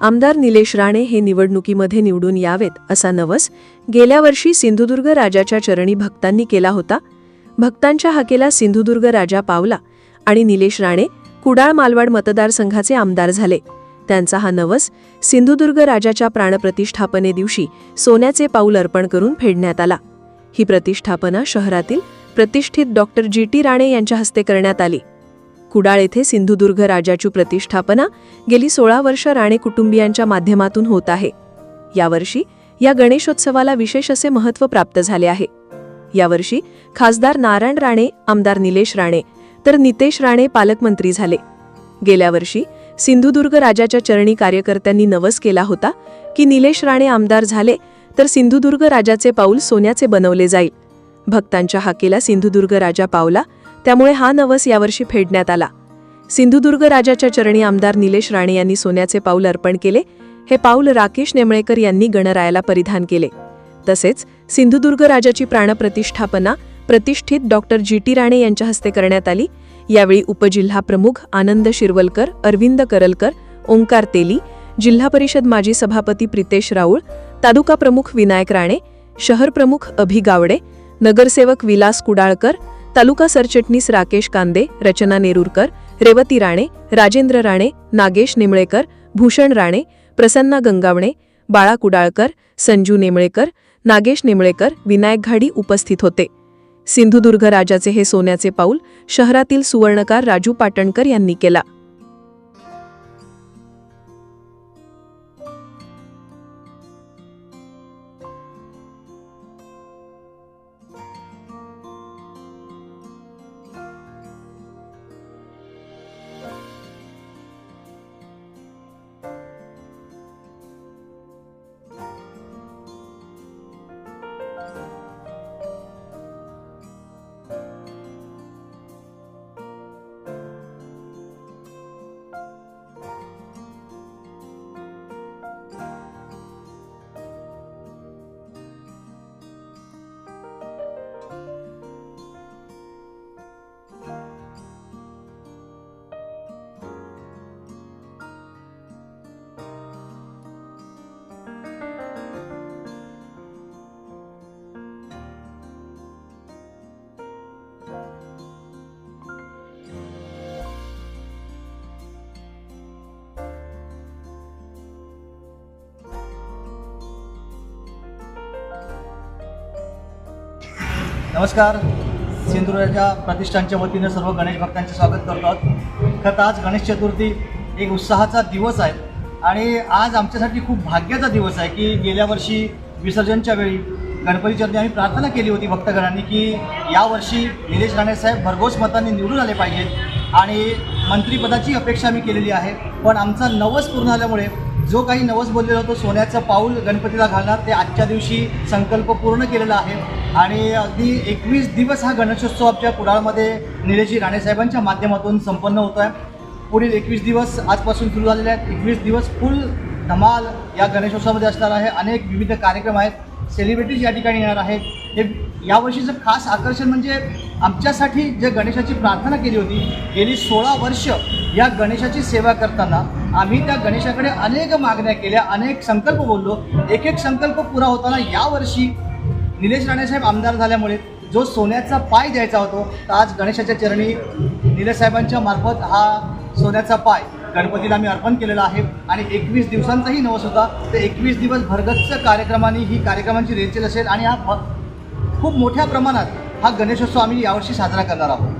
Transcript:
आमदार निलेश राणे हे निवडणुकीमध्ये निवडून यावेत असा नवस गेल्या वर्षी सिंधुदुर्ग राजाच्या चरणी भक्तांनी केला होता. भक्तांच्या हाकेला सिंधुदुर्ग राजा पावला आणि निलेश राणे कुडाळ मालवाड मतदारसंघाचे आमदार झाले. त्यांचा हा नवस सिंधुदुर्ग राजाच्या प्राणप्रतिष्ठापने दिवशी सोन्याचे पाऊल अर्पण करून फेडण्यात आला. ही प्रतिष्ठापना शहरातील प्रतिष्ठित डॉक्टर जी टी राणे यांच्या हस्ते करण्यात आली. कुडाळ येथे सिंधुदुर्ग राजाची प्रतिष्ठापना गेली सोळा वर्ष राणे कुटुंबियांच्या माध्यमातून होत आहे. यावर्षी या गणेशोत्सवाला विशेष असे महत्त्व प्राप्त झाले आहे. यावर्षी खासदार नारायण राणे आमदार निलेश राणे तर नितेश राणे पालकमंत्री झाले. गेल्या वर्षी सिंधुदुर्ग राजाच्या चरणी कार्यकर्त्यांनी नवस केला होता की निलेश राणे आमदार झाले तर सिंधुदुर्ग राजाचे पाऊल सोन्याचे बनवले जाईल. भक्तांच्या हाकेला सिंधुदुर्ग राजा पावला त्यामुळे हा नवस यावर्षी फेडण्यात आला. सिंधुदुर्ग राजाच्या चरणी आमदार निलेश राणे यांनी सोन्याचे पाऊल अर्पण केले. हे पाऊल राकेश नेमळेकर यांनी गणरायाला परिधान केले. तसेच सिंधुदुर्ग राजाची प्राणप्रतिष्ठापना प्रतिष्ठित डॉक्टर जी. टी. राणे यांच्या हस्ते करण्यात आली. यावेळी उपजिल्हा प्रमुख आनंद शिरवलकर अरविंद करलकर ओंकार तेली जिल्हा परिषद माजी सभापती प्रितेश राऊळ तालुका प्रमुख विनायक राणे शहर प्रमुख अभि गावडे नगरसेवक विलास कुडाळकर तालुका सरचिटणीस राकेश कांदे रचना नेरुरकर रेवती राणे राजेंद्र राणे नागेश निमळेकर भूषण राणे प्रसन्ना गंगावणे बाळा कुडाळकर संजू नेमळेकर नागेश नेमळेकर विनायक घाडी उपस्थित होते. सिंधुदुर्ग राजाचे हे सोन्याचे पाऊल शहरातील सुवर्णकार राजू पाटणकर यांनी केला. नमस्कार. सिंधुदुर्गाच्या प्रतिष्ठानच्या वतीनं सर्व गणेश भक्तांचे स्वागत करतो आहोत. खरं तर आज गणेश चतुर्थी एक उत्साहाचा दिवस आहे आणि आज आमच्यासाठी खूप भाग्याचा दिवस आहे की गेल्या वर्षी विसर्जनच्या वेळी गणपती चरणी आम्ही प्रार्थना केली होती भक्तगणांनी की यावर्षी निलेश राणेसाहेब भरघोस मतांनी निवडून आले पाहिजेत आणि मंत्रिपदाची अपेक्षा आम्ही केलेली आहे. पण आमचा नवस पूर्ण झाल्यामुळे जो काही नवस बोललेला होतो सोन्याचं पाऊल गणपतीला घालणार ते आजच्या दिवशी संकल्प पूर्ण केलेला आहे. आणि अगदी एकवीस दिवस हा गणेशोत्सव आमच्या कुडाळमध्ये निलेशजी राणेसाहेबांच्या माध्यमातून संपन्न होतो आहे. पुढील एकवीस दिवस आजपासून सुरू झालेले आहेत. एकवीस दिवस फुल धमाल या गणेशोत्सवामध्ये असणार आहे. अनेक विविध कार्यक्रम आहेत. सेलिब्रिटीज या ठिकाणी येणार आहेत. हे यावर्षीचं खास आकर्षण म्हणजे आमच्यासाठी जे गणेशाची प्रार्थना केली होती गेली सोळा वर्ष या गणेशाची सेवा करताना आम्ही त्या गणेशाकडे अनेक मागण्या केल्या अनेक संकल्प बोललो. एक एक संकल्प पुरा होताना यावर्षी निलेश राणेसाहेब आमदार झाल्यामुळे जो सोन्याचा पाय द्यायचा होतो तर आज गणेशाच्या चरणी निलेश साहेबांच्या मार्फत हा सोन्याचा पाय गणपतीला आम्ही अर्पण केलेला आहे. आणि एकवीस दिवसांचाही नवस होता. तर एकवीस दिवस भरगच्च कार्यक्रमाने ही कार्यक्रमांची रेलचेल असेल आणि हा खूप मोठ्या प्रमाणात हा गणेशोत्सव आम्ही यावर्षी साजरा करणार आहोत.